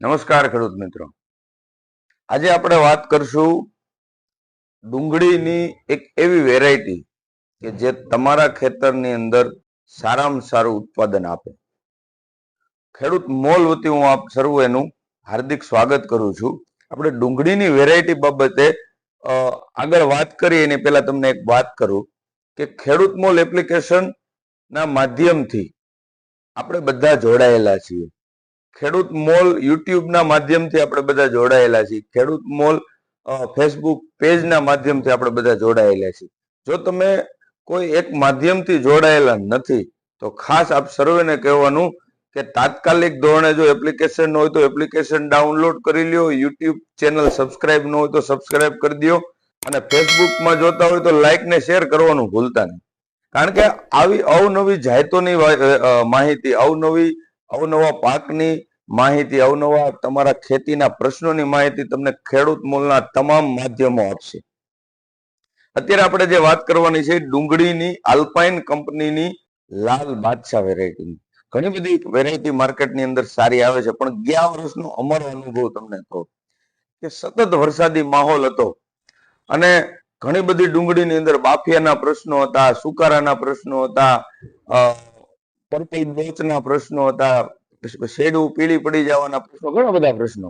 નમસ્કાર ખેડૂત મિત્રો. આજે આપણે વાત કરશું ડુંગળીની એક એવી વેરાયટી કે જે તમારા ખેતરની અંદર સારામાં સારું ઉત્પાદન આપે. ખેડૂત મોલ વતી હું આપ સર્વેનું હાર્દિક સ્વાગત કરું છું. આપણે ડુંગળીની વેરાયટી બાબતે આગળ વાત કરીએ એની પહેલા તમને એક વાત કરું કે ખેડૂત મોલ એપ્લિકેશન ના માધ્યમથી આપણે બધા જોડાયેલા છીએ. ખેડૂત મોલ યુટ્યુબના માધ્યમથી આપણે બધા જોડાયેલા છીએ. ખેડૂત મોલ ફેસબુક પેજના માધ્યમથી આપણે બધા જોડાયેલા છીએ. જો તમે કોઈ એક માધ્યમથી જોડાયેલા નથી, તો ખાસ આપ સર્વેને કહેવાનું કે તાત્કાલિક ધોરણે જો એપ્લિકેશન હોય તો એપ્લિકેશન ડાઉનલોડ કરી લ્યો, યુટ્યુબ ચેનલ સબસ્ક્રાઇબ ન હોય તો સબસ્ક્રાઇબ કરી દો અને ફેસબુકમાં જોતા હોય તો લાઇક ને શેર કરવાનું ભૂલતા નહીં. કારણ કે આવી અવનવી જાહેતોની માહિતી, અવનવી, અવનવા પાકની માહિતી અવનવા તમારા ખેતીના પ્રશ્નોની માહિતી તમને ખેડૂત મૂલના તમામ માધ્યમો આપશે. અત્યારે આપણે જે વાત કરવાની છે, ડુંગળીની આલ્પાઇન કંપનીની લાલ બાદશાહ વેરાયટીની ઘણી બધી વેરાયટી માર્કેટની અંદર સારી આવે છે, પણ ગયા વર્ષનો અમારો અનુભવ તમને કહું કે સતત વરસાદી માહોલ હતો. અને ઘણી બધી ડુંગળીની અંદર બાફિયાના પ્રશ્નો હતા, સુકારાના પ્રશ્નો હતા પર્પલ બ્લોચના પ્રશ્નો હતા શેડું પીળી પડી જવાના પ્રશ્નો, ઘણા બધા પ્રશ્નો.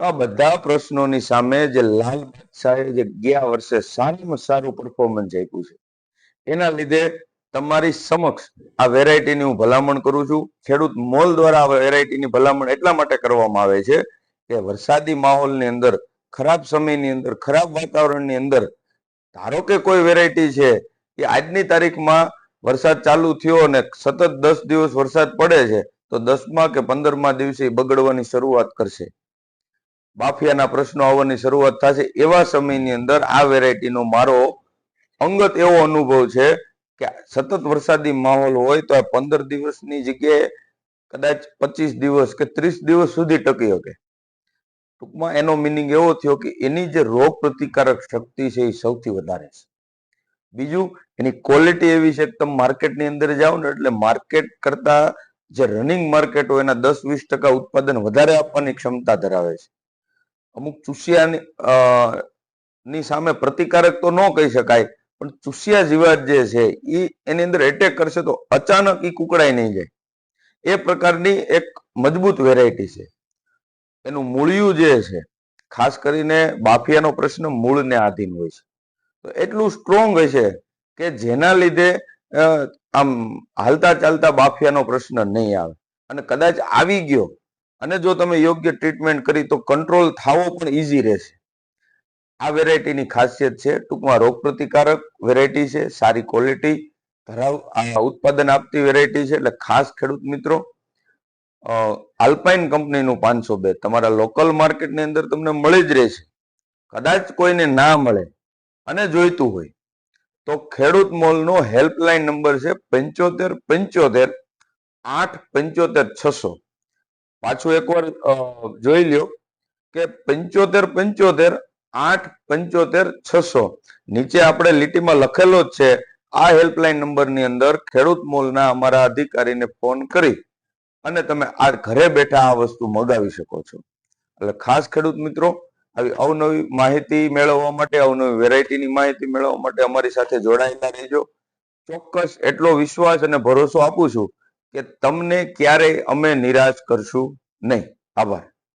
આ બધા પ્રશ્નોની સામે જે લાલ બાદશાહે જે ગયા વર્ષે સારામાં સારું પરફોર્મન્સ આપ્યું છે, એના લીધે તમારી સમક્ષ આ વેરાયટીની હું ભલામણ કરું છું. ખેડૂત મોલ દ્વારા વેરાયટીની ભલામણ એટલા માટે કરવામાં આવે છે કે વરસાદી માહોલની અંદર, ખરાબ સમયની અંદર, ખરાબ વાતાવરણની અંદર, ધારો કે કોઈ વેરાયટી છે કે આજની તારીખમાં વરસાદ ચાલુ થયો અને સતત દસ દિવસ વરસાદ પડે છે તો દસમા કે પંદરમા દિવસે બગડવાની શરૂઆત કરશે. બાફિયાના પ્રશ્નો આવવાની શરૂઆત થશે. એવા સમયની અંદર આ વેરાયટીનો મારો અંગત એવો અનુભવ છે કે સતત વરસાદી માહોલ હોય તો આ પંદર દિવસની જગ્યાએ કદાચ પચીસ દિવસ કે ત્રીસ દિવસ સુધી ટકી શકે. ટૂંકમાં એનો મિનિંગ એવો થયો કે એની જે રોગ પ્રતિકારક શક્તિ છે એ સૌથી વધારે છે. બીજું, એની ક્વોલિટી એવી છે કે તમે માર્કેટની અંદર જાઓ ને એટલે માર્કેટ કરતા જે રનિંગ માર્કેટ હોય એના દસ વીસ ટકા ઉત્પાદન વધારે આપવાની ક્ષમતા ધરાવે છે. અમુક ચૂસિયાની ની સામે પ્રતિકારક તો ન કહી શકાય, પણ ચૂસિયા જીવાત જે છે એ એની અંદર એટેક કરશે તો અચાનક એ કુકડાઈ નહીં જાય. એ પ્રકારની એક મજબૂત વેરાયટી છે. એનું મૂળિયું જે છે, ખાસ કરીને બાફિયાનો પ્રશ્ન મૂળને આધીન હોય છે. તો એટલું સ્ટ્રોંગ હશે કે જેના લીધે આમ હાલતા ચાલતા બાફિયાનો પ્રશ્ન નહીં આવે. અને કદાચ આવી ગયો અને જો તમે યોગ્ય ટ્રીટમેન્ટ કરી તો કંટ્રોલ થવો પણ ઈઝી રહેશે. આ વેરાયટીની ખાસિયત છે, ટૂંકમાં રોગ પ્રતિકારક વેરાયટી છે, સારી ક્વોલિટી ધરાવ ઉત્પાદન આપતી વેરાયટી છે, એટલે ખાસ ખેડૂત મિત્રો આલ્પાઇન કંપનીનું પાંચસો બે, તમારા લોકલ માર્કેટની અંદર તમને મળી જ રહેશે. કદાચ કોઈને ના મળે અને જોઈતું હોય તો ખેડૂત મોલનો હેલ્પલાઇન નંબર છે પંચોતેર પંચોતેર આઠ પંચોતેર છસો. પાછું એકવાર જોઈ લ્યો કે પંચોતેર પંચોતેર આઠ પંચોતેર છસો. નીચે આપણે લીટીમાં લખેલો જ છે, આ હેલ્પલાઇન નંબરની અંદર ખેડૂત મોલના અમારા અધિકારીને ફોન કરી અને તમે આ ઘરે બેઠા આ વસ્તુ મગાવી શકો છો. એટલે ખાસ ખેડૂત મિત્રો આવી અવનવી માહિતી મેળવવા માટે, અવનવી વેરાયટીની માહિતી મેળવવા માટે અમારી સાથે જોડાયેલા રહેજો. ચોક્કસ એટલો વિશ્વાસ અને ભરોસો આપું છું કે તમને ક્યારેય અમે નિરાશ કરશું નહીં. આભાર.